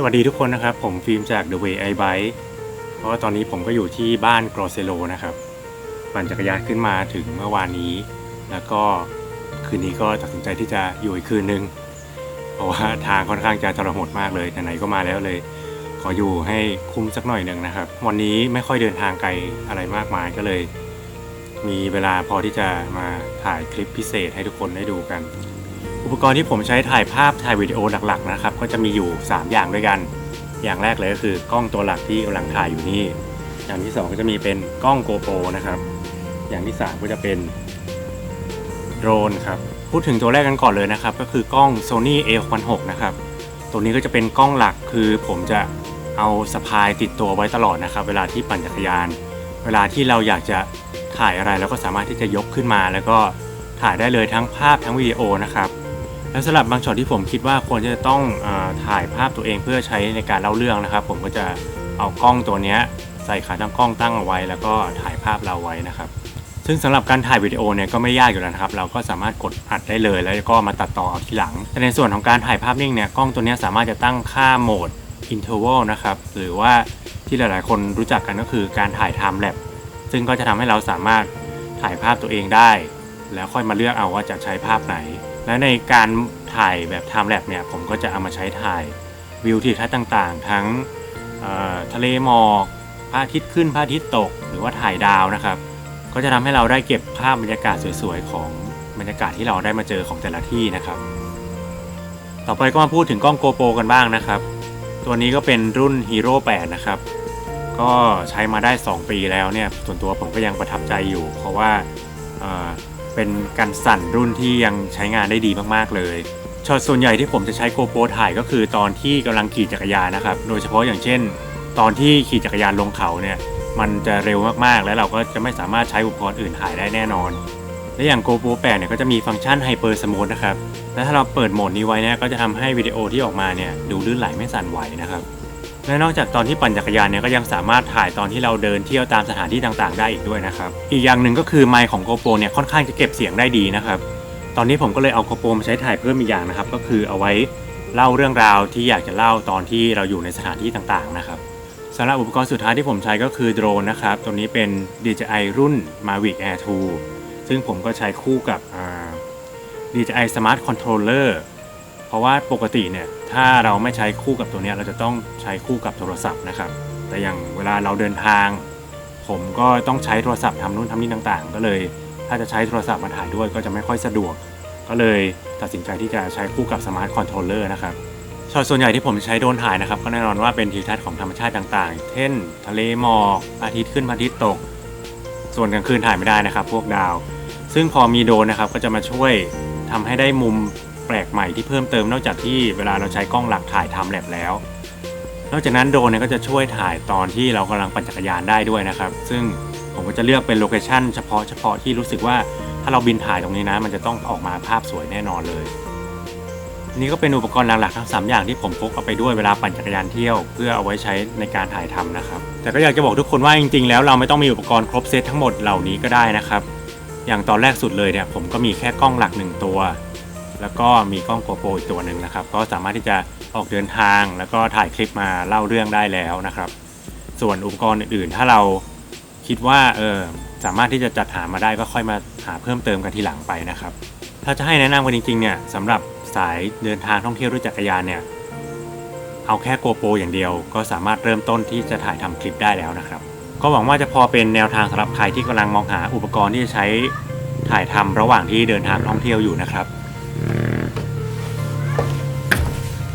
สวัสดีทุกคนนะครับ ผมฟิล์มจาก The Way I Bike เพราะว่าตอนนี้ผมก็อยู่ที่บ้านกรอเซโลนะครับปั่นจักรยานขึ้นมาถึงเมื่อวานนี้ แล้วก็คืนนี้ก็ตัดสินใจที่จะอยู่อีกคืนนึง เพราะว่าทางค่อนข้างจะทรหดมากเลยไหนๆก็มาแล้วเลย ขออยู่ให้คุ้มสักหน่อยหนึ่งนะครับ วันนี้ไม่ค่อยเดินทางไกลอะไรมากมายก็เลย มีเวลาพอที่จะมาถ่ายคลิปพิเศษให้ทุกคนได้ดูกัน อุปกรณ์ที่ผมใช้ถ่ายภาพถ่ายวิดีโอหลักๆนะครับก็จะมีอยู่ 3 อย่างด้วยกัน อย่างแรกเลยก็คือกล้องตัวหลักที่กำลังถ่ายอยู่นี่ อย่างที่ 2 ก็จะมีเป็นกล้อง GoPro นะครับ อย่างที่ 3 ก็จะเป็นโดรนครับ พูดถึงตัวแรกกันก่อนเลยนะครับ ก็คือกล้อง Sony A6 นะครับ ตัวนี้ก็จะเป็นกล้องหลักคือผมจะเอาสะพายติดตัวไว้ตลอดนะครับ เวลาที่ปั่นจักรยาน เวลาที่เราอยากจะถ่ายอะไรเราก็สามารถที่จะยกขึ้นมา แล้วก็ถ่ายได้เลยทั้งภาพทั้งวิดีโอนะครับ แล้วสำหรับบางช็อตที่ผมคิดว่าควรจะต้องอถ่ายภาพตัวเองเพื่อใช้ในการเล่าเรื่องนะครับ ผมก็จะเอากล้องตัวนี้ใส่ขาตั้งกล้องตั้งเอาไว้ แล้วก็ถ่ายภาพเราไว้นะครับ ซึ่งสำหรับการถ่ายวิดีโอเนี่ยก็ไม่ยากอยู่แล้วนะครับ เราก็สามารถกดอัดได้เลย แล้วก็มาตัดต่อเอาทีหลัง แต่ในส่วนของการถ่ายภาพนิ่งเนี่ยกล้องตัวนี้สามารถจะตั้งค่าโหมด interval นะครับหรือว่าที่หลาย ๆ คนรู้จักกันก็คือการถ่าย time lapse ซึ่งก็จะทำให้เราสามารถถ่ายภาพตัวเองได้ แล้วค่อยมาเลือกเอาว่าจะใช้ภาพไหน และในการถ่ายแบบ time lapse เนี่ยผมก็จะเอามาใช้ถ่ายวิวทิวทัศน์ต่างๆ ทั้งทะเลหมอกพระอาทิตย์ขึ้นพระอาทิตย์ตก หรือว่าถ่ายดาวนะครับ ก็จะทำให้เราได้เก็บภาพบรรยากาศสวยๆ ของบรรยากาศที่เราได้มาเจอของแต่ละที่นะครับ ต่อไปก็มาพูดถึงกล้อง GoPro กันบ้างนะครับ ตัวนี้ก็เป็นรุ่น Hero 8 นะครับ ก็ใช้มาได้ 2 ปีแล้วเนี่ยส่วนตัวผมก็ยังประทับใจอยู่ เพราะว่า เป็นการสั่นรุ่นที่ยังใช้งานได้ดีมากๆเลยช็อตส่วนใหญ่ที่ผมจะใช้ GoPro ถ่ายก็คือตอนที่กำลังขี่จักรยานนะครับ โดยเฉพาะอย่างเช่น ตอนที่ขี่จักรยานลงเขาเนี่ยมันจะเร็วมากๆ แล้วเราก็จะไม่สามารถใช้อุปกรณ์อื่นถ่ายได้แน่นอน และอย่าง GoPro 8เนี่ยก็จะมีฟังก์ชัน Hyper Smooth นะครับ และถ้าเราเปิดโหมดนี้ไว้เนี่ยก็จะทำให้วิดีโอที่ออกมาเนี่ยดูลื่นไหลไม่สั่นไหวนะครับ และนอกจากตอนที่ปั่นจักรยานเนี่ยก็ยังสามารถถ่ายตอนที่เราเดินเที่ยวตามสถานที่ต่างๆ ได้อีกด้วยนะครับ อีกอย่างหนึ่งก็คือไมค์ของ GoPro เนี่ยค่อนข้างจะเก็บเสียงได้ดีนะครับ ตอนนี้ผมก็เลยเอา GoPro มาใช้ถ่ายเพิ่มอีกอย่างนะครับ ก็คือเอาไว้เล่าเรื่องราวที่อยากจะเล่าตอนที่เราอยู่ในสถานที่ต่างๆนะครับสำหรับอุปกรณ์สุดท้ายที่ผมใช้ก็คือโดรนนะครับ ตัวนี้เป็น DJI รุ่น Mavic Air 2 ซึ่งผมก็ใช้คู่กับ DJI Smart Controller เพราะว่าปกติเนี่ยถ้าเราไม่ใช้คู่กับตัวนี้เราจะต้องใช้คู่กับโทรศัพท์นะครับ แต่อย่างเวลาเราเดินทาง ผมก็ต้องใช้โทรศัพท์ทำนู่นทำนี่ต่างๆ ก็เลยถ้าจะใช้โทรศัพท์มาถ่ายด้วยก็จะไม่ค่อยสะดวก ก็เลยตัดสินใจที่จะใช้คู่กับ Smart Controller นะครับช็อตส่วนใหญ่ที่ผมใช้โดนถ่ายนะครับ ก็แน่นอนว่าเป็นทิวทัศน์ของธรรมชาติต่างๆ เช่น ทะเลหมอกอาทิตย์ขึ้นพระอาทิตย์ตก ส่วนกลางคืนถ่ายไม่ได้นะครับ พวกดาว ซึ่งพอมีโดนนะครับก็จะมาช่วยทำให้ได้มุม ปลกใหม่ที่เพิ่มเติมนอกจากที่เวลาเราใช้กล้องหลักถ่ายทำแลบแล้ว นอกจากนั้นโดนเนี่ยก็จะช่วยถ่ายตอนที่เรากำลังปั่นจักรยานได้ด้วยนะครับ ซึ่งผมก็จะเลือกเป็นโลเคชั่นเฉพาะเฉพาะที่รู้สึกว่าถ้าเราบินถ่ายตรงนี้นะ มันจะต้องออกมาภาพสวยแน่นอนเลย นี่ก็เป็นอุปกรณ์หลักๆทั้ง 3 อย่างที่ผมพกเอาไปด้วยเวลาปั่นจักรยานเที่ยว เพื่อเอาไว้ใช้ในการถ่ายทำนะครับแต่ก็อยากจะบอกทุกคนว่าจริงๆ แล้วเราไม่ต้องมีอุปกรณ์ครบเซตทั้งหมดเหล่านี้ก็ได้นะครับอย่างตอนแรกสุดเลยเนี่ยผมก็มีแค่กล้องหลัก 1 ตัว แล้วก็มีกล้องโกโปรอีกตัวหนึ่งนะครับ ก็สามารถที่จะออกเดินทาง แล้วก็ถ่ายคลิปมาเล่าเรื่องได้แล้วนะครับ ส่วนอุปกรณ์อื่นๆ ถ้าเราคิดว่าเออสามารถที่จะจัดหามาได้ก็ค่อยมาหาเพิ่มเติมกันทีหลังไปนะครับ ถ้าจะให้แนะนำกันจริงๆเนี่ยสำหรับสายเดินทางท่องเที่ยวด้วยจักรยานเนี่ยเอาแค่โกโปรอย่างเดียว ก็สามารถเริ่มต้นที่จะถ่ายทำคลิปได้แล้วนะครับ ก็หวังว่าจะพอเป็นแนวทางสำหรับใครที่กำลังมองหาอุปกรณ์ที่จะใช้ถ่ายทำระหว่างที่เดินทางท่องเที่ยวอยู่นะครับ